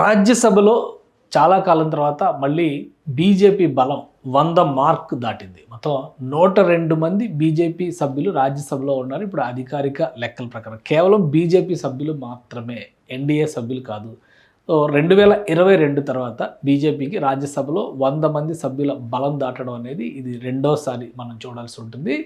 రాజ్యసభలో చాలా కాలం తర్వాత మళ్ళీ బీజేపీ బలం వంద మార్క్ దాటింది. మొత్తం నూట రెండు మంది బీజేపీ సభ్యులు రాజ్యసభలో ఉన్నారు. ఇప్పుడు అధికారిక లెక్కల ప్రకారం కేవలం బీజేపీ సభ్యులు మాత్రమే ఎన్డీఏ సభ్యులు కాదు. రెండు వేల ఇరవై రెండు తర్వాత బీజేపీకి రాజ్యసభలో వంద మంది సభ్యుల బలం దాటడం అనేది ఇది రెండోసారి మనం చూడాల్సి ఉంటుంది.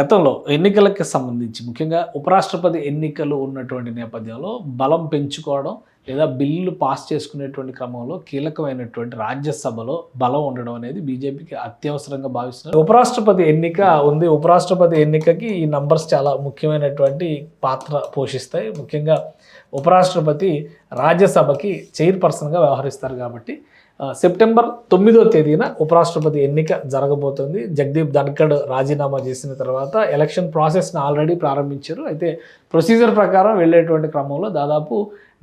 గతంలో ఎన్నికలకు సంబంధించి ముఖ్యంగా ఉపరాష్ట్రపతి ఎన్నికలు ఉన్నటువంటి నేపథ్యంలో బలం పెంచుకోవడం లేదా బిల్లులు పాస్ చేసుకునేటువంటి క్రమంలో కీలకమైనటువంటి రాజ్యసభలో బలం ఉండడం అనేది బీజేపీకి అత్యవసరంగా భావిస్తున్నారు. ఉపరాష్ట్రపతి ఎన్నిక ఉంది. ఉపరాష్ట్రపతి ఎన్నికకి ఈ నంబర్స్ చాలా ముఖ్యమైనటువంటి పాత్ర పోషిస్తాయి. ముఖ్యంగా ఉపరాష్ట్రపతి రాజ్యసభకి చైర్పర్సన్గా వ్యవహరిస్తారు కాబట్టి సెప్టెంబర్ తొమ్మిదో తేదీన ఉపరాష్ట్రపతి ఎన్నిక జరగబోతుంది. జగదీప్ ధన్ఖడ్ రాజీనామా చేసిన తర్వాత ఎలక్షన్ ప్రాసెస్ని ఆల్రెడీ ప్రారంభించారు. అయితే ప్రొసీజర్ ప్రకారం వెళ్ళేటువంటి క్రమంలో దాదాపు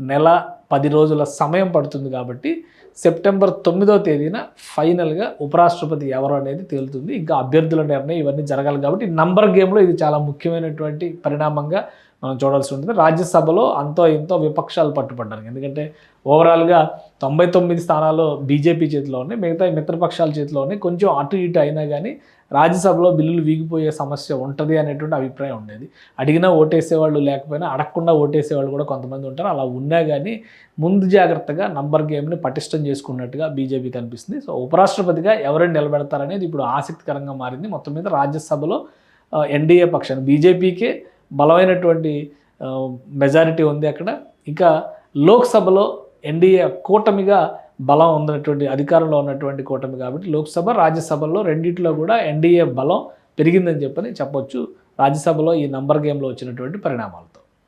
నెల పది రోజుల సమయం పడుతుంది కాబట్టి సెప్టెంబర్ తొమ్మిదో తేదీన ఫైనల్గా ఉపరాష్ట్రపతి ఎవరు అనేది తేలుతుంది. ఇంకా అభ్యర్థుల నిర్ణయం ఇవన్నీ జరగాలి కాబట్టి నంబర్ గేమ్లో ఇది చాలా ముఖ్యమైనటువంటి పరిణామంగా మనం చూడాల్సి ఉంటుంది. రాజ్యసభలో అంతో ఇంతో విపక్షాలు పట్టుపడ్డాను ఎందుకంటే ఓవరాల్గా తొంభై తొమ్మిది స్థానాలు బీజేపీ చేతిలో ఉన్నాయి. మిగతా మిత్రపక్షాల చేతిలో ఉన్నాయి. కొంచెం అటు ఇటు అయినా కానీ రాజ్యసభలో బిల్లులు వీగిపోయే సమస్య ఉంటుంది అనేటువంటి అభిప్రాయం ఉండేది. అడిగినా ఓటేసేవాళ్ళు లేకపోయినా అడగకుండా ఓటేసేవాళ్ళు కూడా కొంతమంది ఉంటారు. అలా ఉన్నా కానీ ముందు జాగ్రత్తగా నంబర్ గేమ్ని పటిష్టం చేసుకున్నట్టుగా బీజేపీ కనిపిస్తుంది. సో ఉపరాష్ట్రపతిగా ఎవరిని నిలబెడతారనేది ఇప్పుడు ఆసక్తికరంగా మారింది. మొత్తం మీద రాజ్యసభలో ఎన్డీఏ పక్షాన్ని బీజేపీకే బలమైనటువంటి మెజారిటీ ఉంది అక్కడ. ఇంకా లోక్సభలో ఎన్డీఏ కూటమిగా బలం ఉన్నటువంటి అధికారంలో ఉన్నటువంటి కూటమి కాబట్టి లోక్సభ రాజ్యసభలో రెండింటిలో కూడా ఎన్డీఏ బలం పెరిగిందని చెప్పని చెప్పొచ్చు. రాజ్యసభలో ఈ నంబర్ గేమ్లో వచ్చినటువంటి పరిణామాలతో.